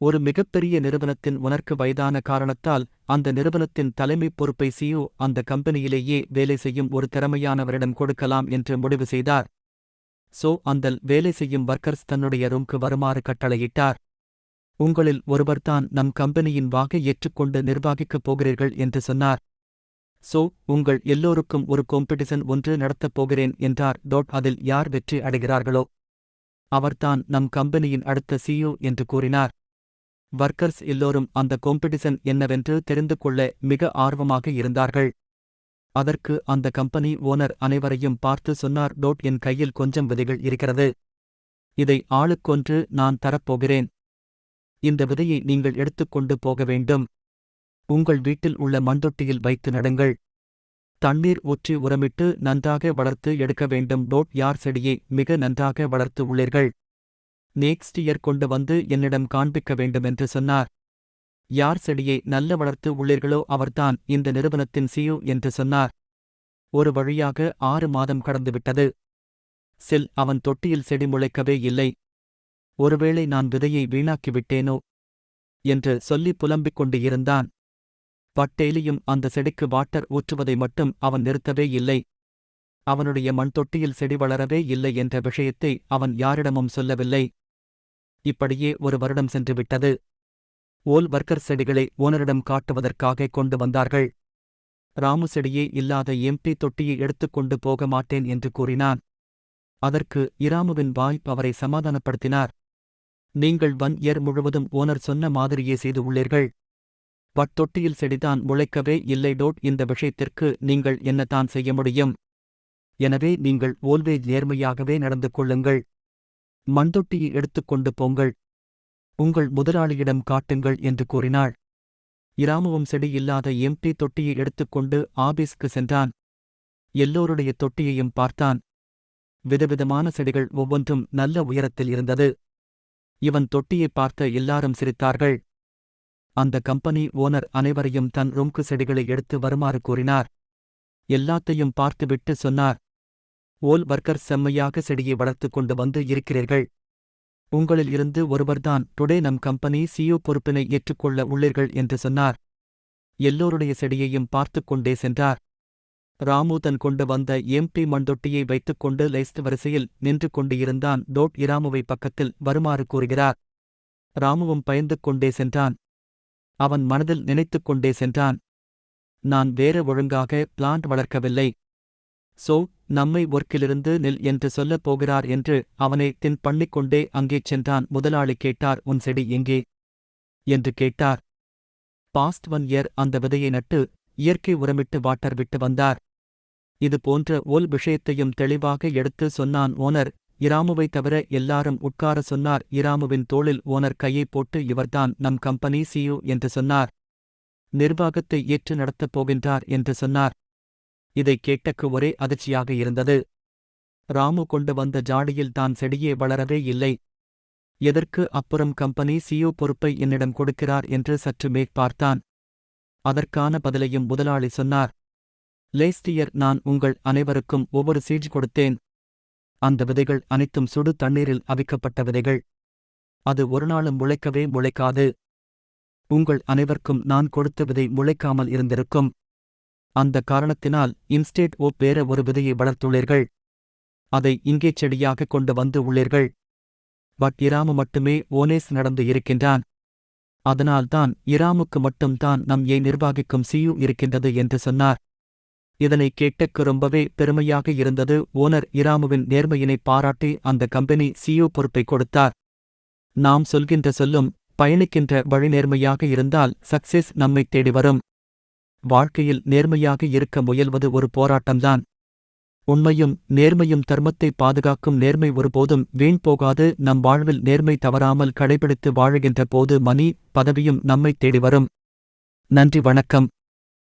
ஒரு மிகப்பெரிய நிறுவனத்தின் உனக்கு வயதான காரணத்தால் அந்த நிறுவனத்தின் தலைமைப் பொறுப்பை சியோ அந்த கம்பெனியிலேயே வேலை செய்யும் ஒரு திறமையானவரிடம் கொடுக்கலாம் என்று முடிவு செய்தார். சோ அந்த வேலை செய்யும் வர்க்கர்ஸ் தன்னுடைய ரூம்க்கு வருமாறு கட்டளையிட்டார். உங்களில் ஒருவர்தான் நம் கம்பெனியின் வாகை ஏற்றுக்கொண்டு நிர்வாகிக்கப் போகிறீர்கள் என்று சொன்னார். சோ உங்கள் எல்லோருக்கும் ஒரு காம்படிஷன் ஒன்று நடத்தப் போகிறேன் என்றார். டோட் அதில் யார் வெற்றி அடைகிறார்களோ? அவர்தான் நம் கம்பெனியின் அடுத்த சிஇஓ என்று கூறினார். வர்க்கர்ஸ் எல்லோரும் அந்த காம்படிஷன் என்னவென்று தெரிந்து கொள்ள மிக ஆர்வமாக இருந்தார்கள். அதற்கு அந்த கம்பெனி ஓனர் அனைவரையும் பார்த்து சொன்னார் டோட் என் கையில் கொஞ்சம் விதைகள் இருக்கிறது. இதை ஆளுக்கொன்று நான் தரப்போகிறேன். இந்த விதையை நீங்கள் எடுத்துக்கொண்டு போக வேண்டும். உங்கள் வீட்டில் உள்ள மண்தொட்டியில் வைத்து நடுங்கள். தண்ணீர் ஊற்றி உரமிட்டு நன்றாக வளர்த்து எடுக்க வேண்டும். டோட் யார் செடியை மிக நன்றாக வளர்த்து உள்ளீர்கள்? நெக்ஸ்ட் இயர் கொண்டு வந்து என்னிடம் காண்பிக்க வேண்டுமென்று சொன்னார். யார் செடியை நல்ல வளர்த்து உள்ளீர்களோ அவர்தான் இந்த நிறுவனத்தின் சியு என்று சொன்னார். ஒரு வழியாக ஆறு மாதம் கடந்துவிட்டது. சில் அவன் தொட்டியில் செடி முளைக்கவே இல்லை. ஒருவேளை நான் விதையை வீணாக்கிவிட்டேனோ? என்று சொல்லி புலம்பிக் கொண்டு இருந்தான் பட்டேலியும் அந்த செடிக்கு வாட்டர் ஊற்றுவதை மட்டும் அவன் நிறுத்தவே இல்லை. அவனுடைய மண் தொட்டியில் செடி வளரவே இல்லை என்ற விஷயத்தை அவன் யாரிடமும் சொல்லவில்லை. இப்படியே ஒரு வருடம் சென்று விட்டது ஓல் வர்க்கர் செடிகளை ஓனரிடம் காட்டுவதற்காக கொண்டு வந்தார்கள். ராமு செடியே இல்லாத எம்பி தொட்டியை எடுத்துக்கொண்டு போக மாட்டேன் என்று கூறினான். அதற்கு இராமுவின் வாய்ப் அவரை சமாதானப்படுத்தினார். நீங்கள் வன் இயர் முழுவதும் ஓனர் சொன்ன மாதிரியே செய்து உள்ளீர்கள். பட்டொட்டியில் செடிதான் முளைக்கவே இல்லை டோட் இந்த விஷயத்திற்கு நீங்கள் என்னதான் செய்ய முடியும்? எனவே நீங்கள் ஓல்வேஜ் நேர்மையாகவே நடந்து கொள்ளுங்கள். மண்தொட்டியை எடுத்துக்கொண்டு போங்கள். உங்கள் முதலாளியிடம் காட்டுங்கள் என்று கூறினாள். இராமுவும் செடி இல்லாத எம்டி தொட்டியை எடுத்துக்கொண்டு ஆபீஸ்க்கு சென்றான். எல்லோருடைய தொட்டியையும் பார்த்தான். விதவிதமான செடிகள் ஒவ்வொன்றும் நல்ல உயரத்தில் இருந்தது. இவன் தொட்டியை பார்த்த எல்லாரும் சிரித்தார்கள். அந்த கம்பெனி ஓனர் அனைவரையும் தன் ரூம்க்கு செடிகளை எடுத்து வருமாறு கூறினார். எல்லாத்தையும் பார்த்துவிட்டு சொன்னார். ஓல் வர்க்கர் செம்மையாக செடியை வளர்த்துக் கொண்டு வந்து இருக்கிறீர்கள். உங்களில் இருந்து ஒருவர்தான் டுடே நம் கம்பெனி சிஇஓ பொறுப்பினை ஏற்றுக்கொள்ள உள்ளீர்கள் என்று சொன்னார். எல்லோருடைய செடியையும் பார்த்துக் கொண்டே சென்றார். ராமு தன் கொண்டு வந்த எம்டி மண்தொட்டியை வைத்துக்கொண்டு லைஸ்ட் வரிசையில் நின்று கொண்டிருந்தான். டோட் இராமுவை பக்கத்தில் வருமாறு கூறுகிறார். ராமுவும் பயந்து கொண்டே சென்றான். அவன் மனதில் நினைத்துக் கொண்டே சென்றான். நான் வேற ஒழுங்காக பிளான்ட் வளர்க்கவில்லை. சோ நம்மை ஒர்க்கிலிருந்து நில் என்று சொல்லப் போகிறார் என்று அவனை தின் பண்ணிக்கொண்டே அங்கே சென்றான். முதலாளி கேட்டார் உன் செடி எங்கே? என்று கேட்டார். பாஸ்ட் ஒன் இயர் அந்த விதையை நட்டு இயற்கை உரமிட்டு வாட்டர் விட்டு வந்தார். இது போன்ற ஓல் விஷயத்தையும் தெளிவாக எடுத்து சொன்னான் ஓனர். இராமுவை தவிர எல்லாரும் உட்கார சொன்னார். இராமுவின் தோளில் ஓனர் கையை போட்டு இவர்தான் நம் கம்பெனி சிஇஓ என்று சொன்னார். நிர்வாகத்தை ஏற்று நடத்தப் போகின்றார் என்று சொன்னார். இதை கேட்டக்கு ஒரே அதிர்ச்சியாக இருந்தது. ராமு கொண்டு வந்த ஜாடியில் தான் செடியே வளரவே இல்லை. எதற்கு அப்புறம் கம்பெனி சியோ பொறுப்பை என்னிடம் கொடுக்கிறார் என்று சற்று மேற் பார்த்தான். அதற்கான பதிலையும் முதலாளி சொன்னார். லேஸ்டியர் நான் உங்கள் அனைவருக்கும் ஒவ்வொரு சீஜ் கொடுத்தேன். அந்த விதைகள் அனைத்தும் சுடு தண்ணீரில் அவிக்கப்பட்ட விதைகள். அது ஒருநாளும் முளைக்கவே முளைக்காது. உங்கள் அனைவருக்கும் நான் கொடுத்த விதை முளைக்காமல் இருந்திருக்கும். அந்த காரணத்தினால் இன்ஸ்டேட் ஓ பேர ஒரு விதையை வளர்த்துள்ளீர்கள். அதை இங்கே செடியாக கொண்டு வந்து உள்ளீர்கள். பட் இராமு மட்டுமே ஓனேஸ் நடந்து இருக்கின்றான். அதனால்தான் இராமுக்கு மட்டும்தான் நம் ஏ நிர்வாகிக்கும் சியு இருக்கின்றது என்று சொன்னார். இதனை கேட்டக்கு ரொம்பவே பெருமையாக இருந்தது ஓனர் இராமுவின் நேர்மையினை பாராட்டி அந்த கம்பெனி சியு பொறுப்பை கொடுத்தார். நாம் சொல்கின்ற சொல்லும் பயணிக்கின்ற வழி நேர்மையாக இருந்தால் சக்சஸ் நம்மை தேடி வரும். வாழ்க்கையில் நேர்மையாக இருக்க முயல்வது ஒரு போராட்டம்தான். உண்மையும் நேர்மையும் தர்மத்தை பாதுகாக்கும் நேர்மை ஒருபோதும் வீண் போகாது. நம் வாழ்வில் நேர்மை தவறாமல் கடைபிடித்து வாழுகின்ற போது மணி பதவியும் நம்மை தேடி வரும். நன்றி வணக்கம்.